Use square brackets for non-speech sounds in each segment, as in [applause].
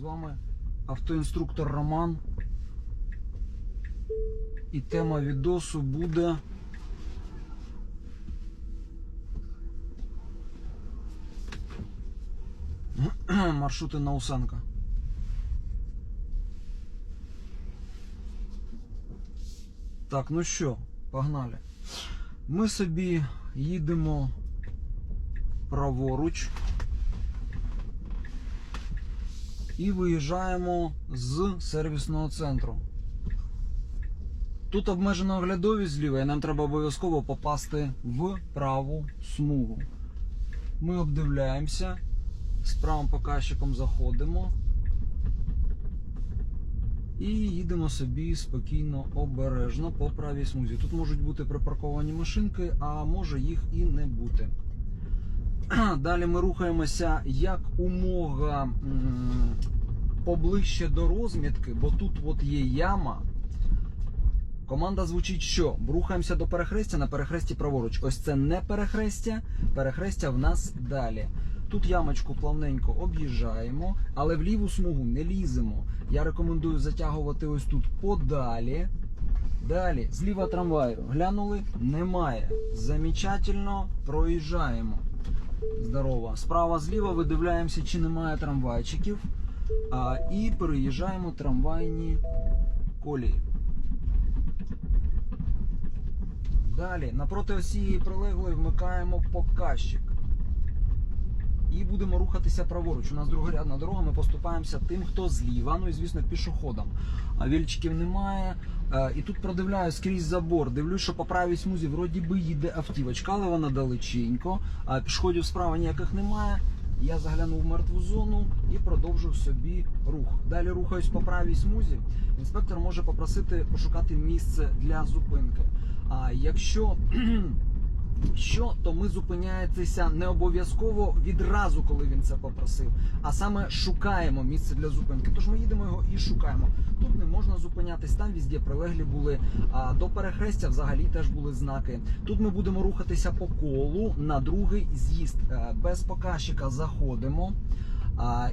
З вами автоінструктор Роман. І тема відосу буде. [clears throat] Маршрути Наусенка. Так, ну що, погнали. Ми собі їдемо праворуч і виїжджаємо з сервісного центру. Тут обмежена оглядовість зліва, і нам треба обов'язково попасти в праву смугу. Ми обдивляємося, з правим показчиком заходимо і їдемо собі спокійно, обережно по правій смузі. Тут можуть бути припарковані машинки, а може їх і не бути. Далі ми рухаємося як умога поближче до розмітки, бо тут от є яма. Команда звучить що? Рухаємося до перехрестя на перехресті праворуч. Ось це не перехрестя, перехрестя в нас далі. Тут ямочку плавненько об'їжджаємо, але в ліву смугу не ліземо. Я рекомендую затягувати ось тут подалі. Далі, зліва трамваю. Глянули? Немає. Замічательно проїжджаємо. Здорово. Справа зліва видивляємося, чи немає трамвайчиків. А, і переїжджаємо трамвайні колії. Далі, напроти осієї прилеглої вмикаємо показчик. І будемо рухатися праворуч. У нас другорядна дорога, ми поступаємося тим, хто зліва, ну і звісно, пішоходом. А вільчиків немає. Е, І тут продивляю скрізь забор. Дивлюсь, що по правій смузі вроді би їде автівочка, але вона далеченько. А пішходів справа ніяких немає. Я заглянув в мертву зону і продовжив собі рух. Далі рухаюсь по правій смузі. Інспектор може попросити пошукати місце для зупинки. А якщо що, то ми зупиняєтеся не обов'язково відразу, коли він це попросив, а саме шукаємо місце для зупинки. Тож ми їдемо його і шукаємо. Тут не можна зупинятись, там візде прилеглі були. А до перехрестя взагалі теж були знаки. Тут ми будемо рухатися по колу на другий з'їзд. Е, Без показчика заходимо.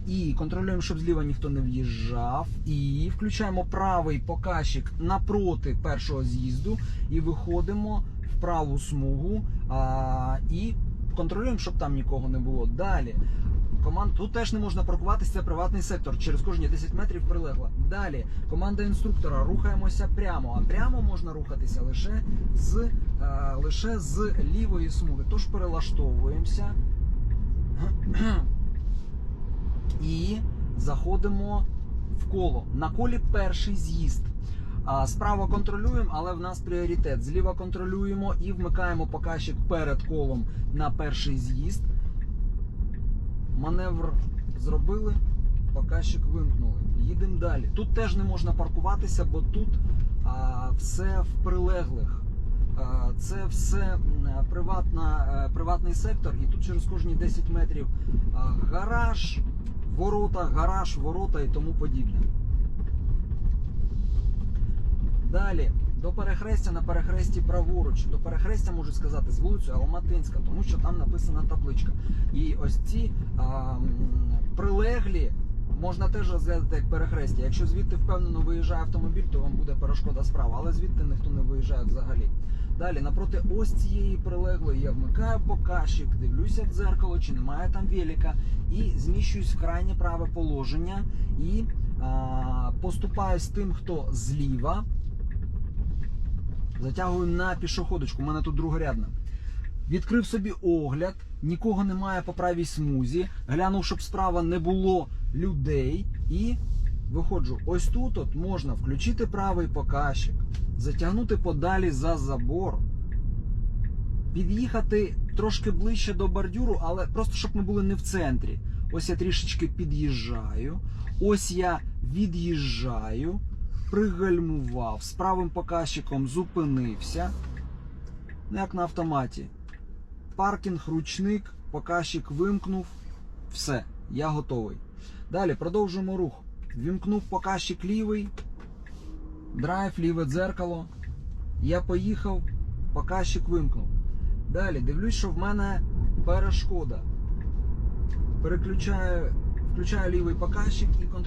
І контролюємо, щоб зліва ніхто не в'їжджав. І включаємо правий показчик напроти першого з'їзду і виходимо праву смугу а, і контролюємо, щоб там нікого не було. Далі. Команд... Тут теж не можна паркуватися, це приватний сектор. Через кожні 10 метрів прилегла. Далі команда інструктора рухаємося прямо, а прямо можна рухатися лише з, е, лише з лівої смуги. Тож перелаштовуємося і заходимо в коло. На колі перший з'їзд. А, Справа контролюємо, але в нас пріоритет. Зліва контролюємо і вмикаємо показчик перед колом на перший з'їзд. Маневр зробили, показчик вимкнули. Їдемо далі. Тут теж не можна паркуватися, бо тут а, все в прилеглих. А, Це все приватна, е, приватний сектор, і тут через кожні 10 метрів а, гараж, ворота, гараж, ворота і тому подібне. Далі до перехрестя на перехресті праворуч. До перехрестя можу сказати з вулицею Алматинська, тому що там написана табличка. І ось ці а, прилеглі можна теж розглядати як перехрестя. Якщо звідти впевнено виїжджає автомобіль, то вам буде перешкода справа, але звідти ніхто не виїжджає взагалі. Далі, напроти ось цієї прилеглої я вмикаю показчик, дивлюся в дзеркало, чи немає там велика, і зміщуюсь в крайнє праве положення і а, поступаю з тим, хто зліва. Затягую на пішоходочку, у мене тут другорядна. Відкрив собі огляд, нікого немає по правій смузі. Глянув, щоб справа не було людей. І виходжу. Ось тут от можна включити правий показчик, затягнути подалі за забор, під'їхати трошки ближче до бордюру, але просто щоб ми були не в центрі. Ось я трішечки під'їжджаю. Ось я від'їжджаю, пригальмував, з правим показчиком зупинився. Ну, як на автоматі. Паркінг, ручник, показчик вимкнув. Все, я готовий. Далі продовжуємо рух. Вімкнув показчик лівий, драйв, ліве дзеркало. Я поїхав, показчик вимкнув. Далі дивлюсь, що в мене перешкода. Переключаю, включаю лівий показчик і контролюю.